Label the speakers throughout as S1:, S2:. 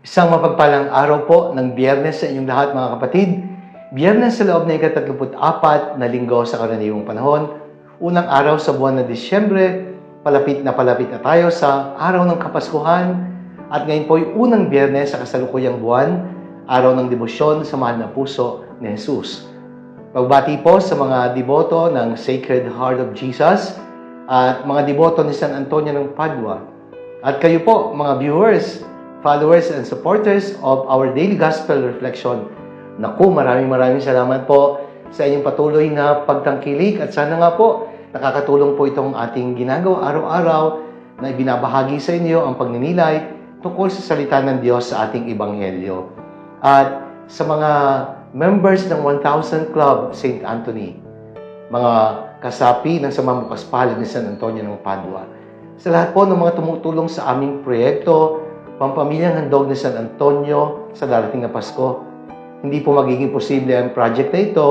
S1: Isang mapagpalang araw po ng biyernes sa inyong lahat mga kapatid. Biyernes sa loob ng ika-34 na linggo sa karaniwang panahon. Unang araw sa buwan ng Disyembre, palapit na palapit na tayo sa araw ng Kapaskuhan. At ngayon po ay unang biyernes sa kasalukuyang buwan, araw ng debosyon sa mahal na puso ni Jesus. Pagbati po sa mga deboto ng Sacred Heart of Jesus at mga deboto ni San Antonio ng Padua. At kayo po, mga viewers, followers and supporters of our daily gospel reflection. Naku, maraming maraming salamat po sa inyong patuloy na pagtangkilik at sana nga po nakakatulong po itong ating ginagawa araw-araw na ibinabahagi sa inyo ang pagninilay tungkol sa salita ng Diyos sa ating ebanghelyo. At sa mga members ng 1,000 Club St. Anthony, mga kasapi ng Samamukas Palad ni San Antonio ng Padua, sa lahat po ng mga tumutulong sa aming proyekto, Pampamilyang Handog ni San Antonio sa darating na Pasko. Hindi po magiging posible ang project na ito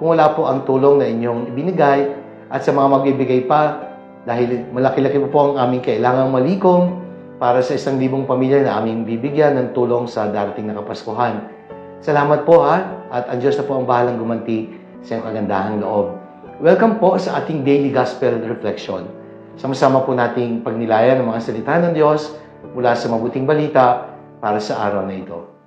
S1: kung wala po ang tulong na inyong ibinigay at sa mga magbibigay pa dahil malaki-laki po po ang aming kailangang malikom para sa isang libong pamilya na aming bibigyan ng tulong sa darating na Kapaskuhan. Salamat po ha at ang Diyos na po ang bahalang gumanti sa iyong kagandahang loob. Welcome po sa ating daily gospel reflection. Sama-sama po nating pagnilayan ng mga salita ng Diyos mula sa mabuting balita para sa araw na ito.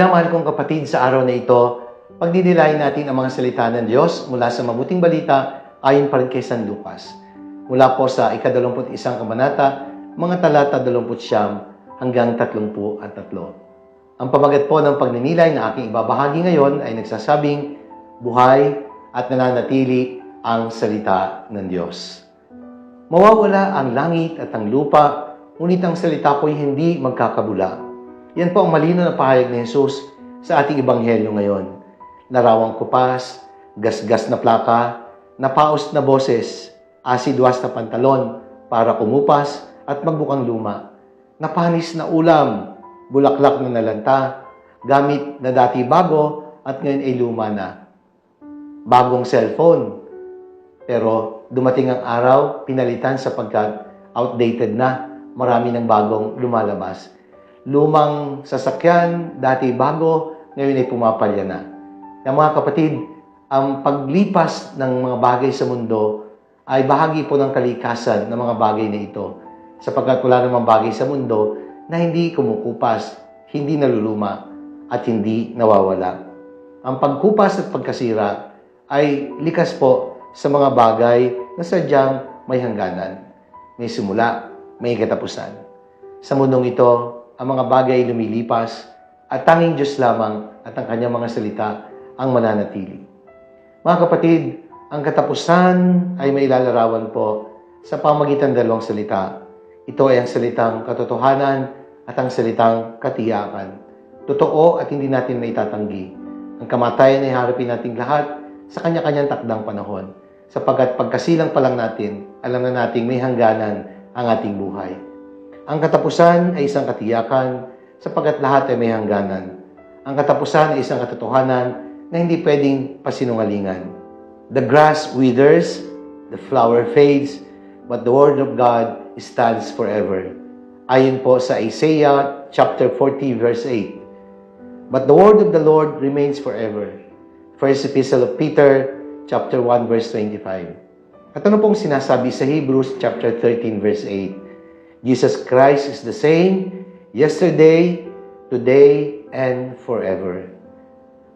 S1: Mga minamahal kong kapatid sa araw na ito, pagdidilayin natin ang mga salita ng Diyos mula sa mabuting balita ayon pa rin kay San Lucas. Mula po sa ikadalumput isang kabanata, mga talata dalumput siyam hanggang tatlumpu at tatlo. Ang pamagat po ng pagninilay na aking ibabahagi ngayon ay nagsasabing buhay at nananatili ang salita ng Diyos. Mawawala ang langit at ang lupa, ngunit ang salita ko'y hindi magkakabula. Yan po ang malino na pahayag ni Jesus sa ating ebanghelyo ngayon. Larawang kupas, gasgas na plaka, napaos na boses, asidwas na pantalon para kumupas at magbukang luma. Napanis na ulam, bulaklak na nalanta, gamit na dati bago at ngayon ay luma na. Bagong cellphone, pero dumating ang araw, pinalitan sapagkat outdated na, marami ng bagong lumalabas lumang sasakyan, dati bago, ngayon ay pumapalya na. Na mga kapatid, ang paglipas ng mga bagay sa mundo ay bahagi po ng kalikasan ng mga bagay na ito. Sapagkat wala namang bagay sa mundo na hindi kumukupas, hindi naluluma, at hindi nawawala. Ang pagkupas at pagkasira ay likas po sa mga bagay na sadyang may hangganan. May simula, may katapusan. Sa mundong ito, ang mga bagay ay lumilipas at tanging Diyos lamang at ang kanyang mga salita ang mananatili. Mga kapatid, ang katapusan ay may lalarawan po sa pamagitan ng dalawang salita. Ito ay ang salitang katotohanan at ang salitang katiyakan. Totoo at hindi natin maitatanggi. Ang kamatayan ay harapin nating lahat sa kanya-kanyang takdang panahon. Sapagkat pagkasilang pa lang natin, alam na nating may hangganan ang ating buhay. Ang katapusan ay isang katiyakan sapagkat lahat ay may hangganan. Ang katapusan ay isang katotohanan na hindi pwedeng pasinungalingan. The grass withers, the flower fades, but the word of God stands forever. Ayon po sa Isaiah chapter 40 verse 8. But the word of the Lord remains forever. First Epistle of Peter chapter 1 verse 25. At ano pong sinasabi sa Hebrews chapter 13 verse 8? Jesus Christ is the same yesterday, today, and forever.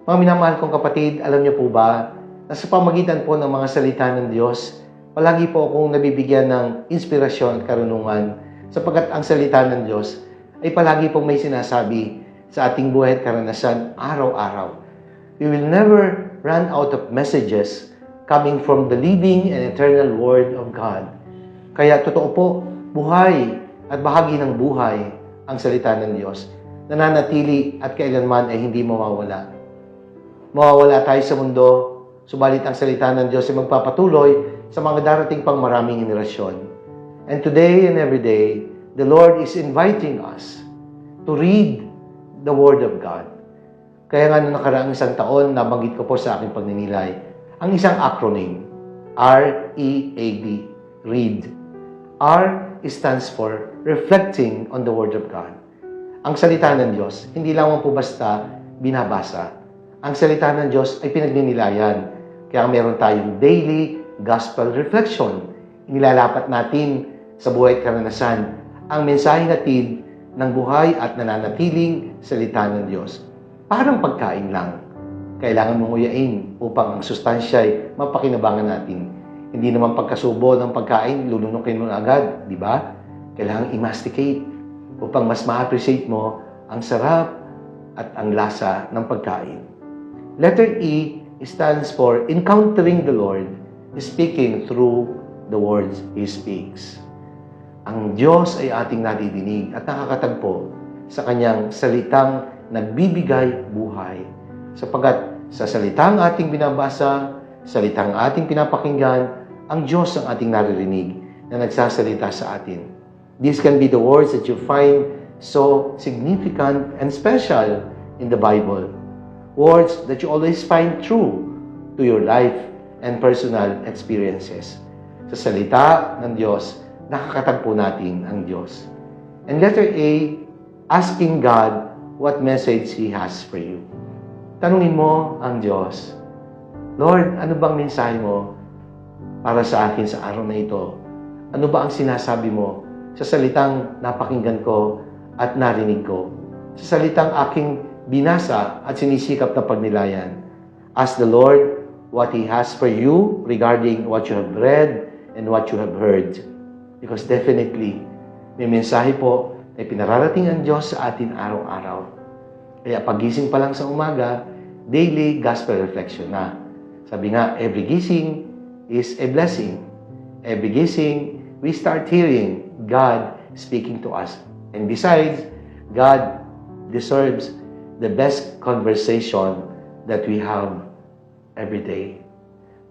S1: Mga minamahal kong kapatid, alam niyo po ba na sa pamagitan po ng mga salita ng Diyos, palagi po akong nabibigyan ng inspirasyon at karunungan sapagkat ang salita ng Diyos ay palagi pong may sinasabi sa ating buhay at karanasan araw-araw. We will never run out of messages coming from the living and eternal Word of God. Kaya totoo po, buhay at bahagi ng buhay ang salita ng Diyos. Nananatili at kailanman ay hindi mawawala. Mawawala tayo sa mundo, subalit ang salita ng Diyos ay magpapatuloy sa mga darating pang maraming henerasyon. And today and every day, the Lord is inviting us to read the Word of God. Kaya nga noong nakaraang isang taon, nabanggit ko po sa aking pagninilay, ang isang acronym, R-E-A-D, READ. R stands for Reflecting on the Word of God. Ang salita ng Diyos, hindi lamang po basta binabasa. Ang salita ng Diyos ay pinagninilayan. Kaya meron tayong daily gospel reflection. Inilalapat natin sa buhay at karanasan ang mensaheng hatid ng buhay at nananatiling salita ng Diyos. Parang pagkain lang. Kailangan mong uyain upang ang sustansya ay mapakinabangan natin. Hindi naman pagkasubo ng pagkain, lulunukin mo na agad, di ba? Kailangan i-masticate upang mas ma-appreciate mo ang sarap at ang lasa ng pagkain. Letter E stands for encountering the Lord, speaking through the words He speaks. Ang Diyos ay ating nadidinig at nakakatagpo sa Kanyang salitang nagbibigay buhay. Sapagat sa salitang ating binabasa, salitang ating pinapakinggan, ang Diyos ang ating naririnig na nagsasalita sa atin. These can be the words that you find so significant and special in the Bible. Words that you always find true to your life and personal experiences. Sa salita ng Diyos, nakakatagpo natin ang Diyos. And letter A, asking God what message He has for you. Tanungin mo ang Diyos, Lord, ano bang mensahe mo para sa akin sa araw na ito? Ano ba ang sinasabi mo sa salitang napakinggan ko at narinig ko? Sa salitang aking binasa at sinisikap na pagnilayan. Ask the Lord what He has for you regarding what you have read and what you have heard. Because definitely, may mensahe po na pinararating ang Diyos sa atin araw-araw. Kaya pagising pa lang sa umaga, daily gospel reflection na. Sabi nga, every gising is a blessing. Every gising, we start hearing God speaking to us. And besides, God deserves the best conversation that we have every day.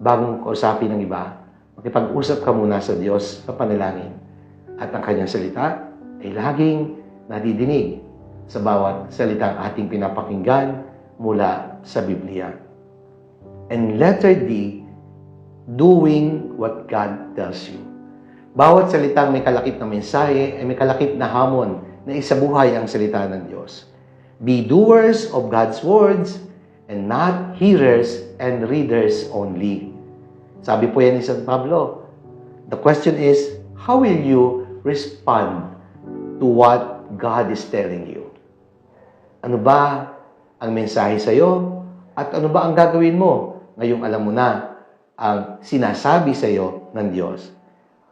S1: Bagong kausapin ng iba, makipag-usap ka muna sa Diyos sa panalangin. At ang kanyang salita ay laging nadidinig sa bawat salitang ating pinapakinggan mula sa Biblia. And letter D, doing what God tells you. Bawat salitang may kalakip na mensahe ay may kalakip na hamon na isabuhay ang salita ng Diyos. Be doers of God's words and not hearers and readers only. Sabi po yan ni San Pablo. The question is, how will you respond to what God is telling you? Ano ba ang mensahe sa iyo? At ano ba ang gagawin mo ngayong alam mo na ang sinasabi sa iyo ng Diyos?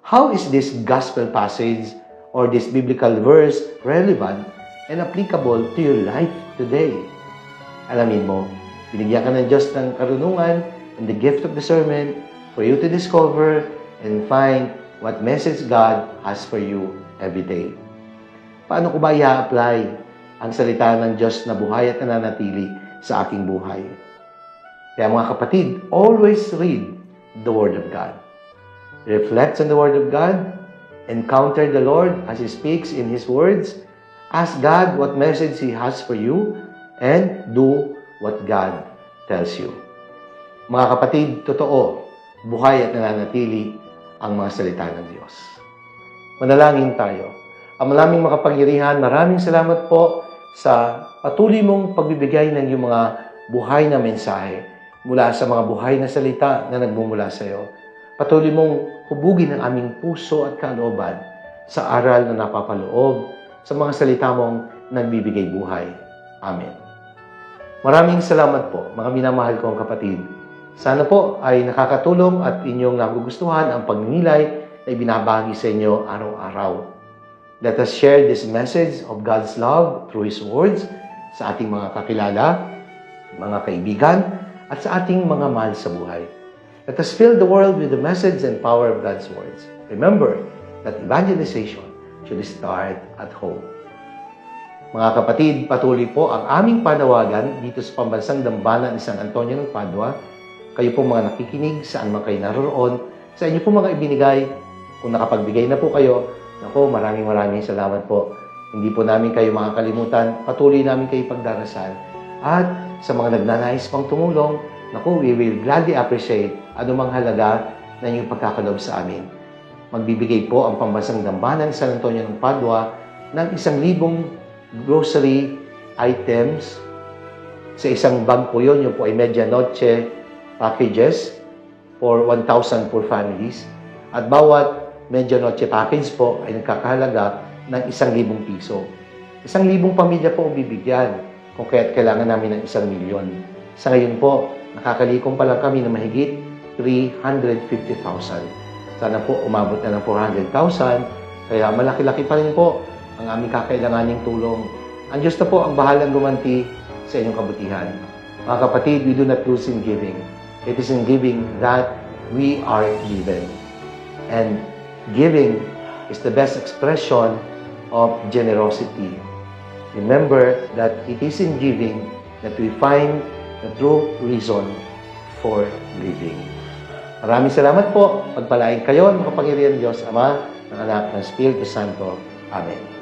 S1: How is this gospel passage or this biblical verse relevant and applicable to your life today? Alamin mo, binigyan ka ng Diyos ng karunungan and the gift of discernment for you to discover and find what message God has for you every day. Paano ko ba i-apply ang salita ng Diyos na buhay at nananatili sa aking buhay? Kaya mga kapatid, always read the Word of God. Reflect on the Word of God. Encounter the Lord as He speaks in His words. Ask God what message He has for you and do what God tells you. Mga kapatid, totoo, buhay at nananatili ang mga salita ng Diyos. Manalangin tayo. Ang malaming makapangyarihan, maraming salamat po sa patuloy mong pagbibigay ng iyong mga buhay na mensahe mula sa mga buhay na salita na nagmumula sa iyo. Patuloy mong hubugin ang aming puso at kalooban sa aral na napapaloob sa mga salita mong nagbibigay buhay. Amen. Maraming salamat po, mga minamahal kong kapatid. Sana po ay nakakatulong at inyong nagugustuhan ang pagninilay na ibinabahagi sa inyo araw-araw. Let us share this message of God's love through His words sa ating mga kakilala, mga kaibigan, at sa ating mga mahal sa buhay. Let us fill the world with the message and power of God's words. Remember that evangelization should start at home. Mga kapatid, patuloy po ang aming panawagan dito sa pambansang dambana ni San Antonio ng Padua. Kayo po mga nakikinig, saan man kayo naroon, sa inyo po mga ibinigay. Kung nakapagbigay na po kayo, Nako, maraming maraming salamat po. Hindi po namin kayo makakalimutan. Patuloy namin kayo pagdarasal. At sa mga nagnanais pang tumulong, naku, we will gladly appreciate anumang halaga na inyong pagkakaloob sa amin. Magbibigay po ang pambansang dambanan sa San Antonio ng Padua ng isang libong grocery items. Sa isang bag po yun, yun po ay medianoche packages for 1,000 for families. At bawat medianoche package po ay nagkakahalaga ng isang libong piso. Isang libong pamilya po ang bibigyan kung kaya't kailangan namin ng isang milyon. Sa ngayon po, nakakalikom pa lang kami na mahigit 350,000. Sana po umabot na ng 400,000. Kaya malaki-laki pa rin po ang aming kakailanganing tulong. Ang Diyos na po ang bahalang gumanti sa inyong kabutihan. Mga kapatid, we do not lose in giving. It is in giving that we are given. And giving is the best expression of generosity. Remember that it is in giving that we find the true reason for living. Maraming salamat po. Pagpalain kayo ng kapangyarihan Diyos, Ama, ng Anak, ng Espiritu Santo. Amen.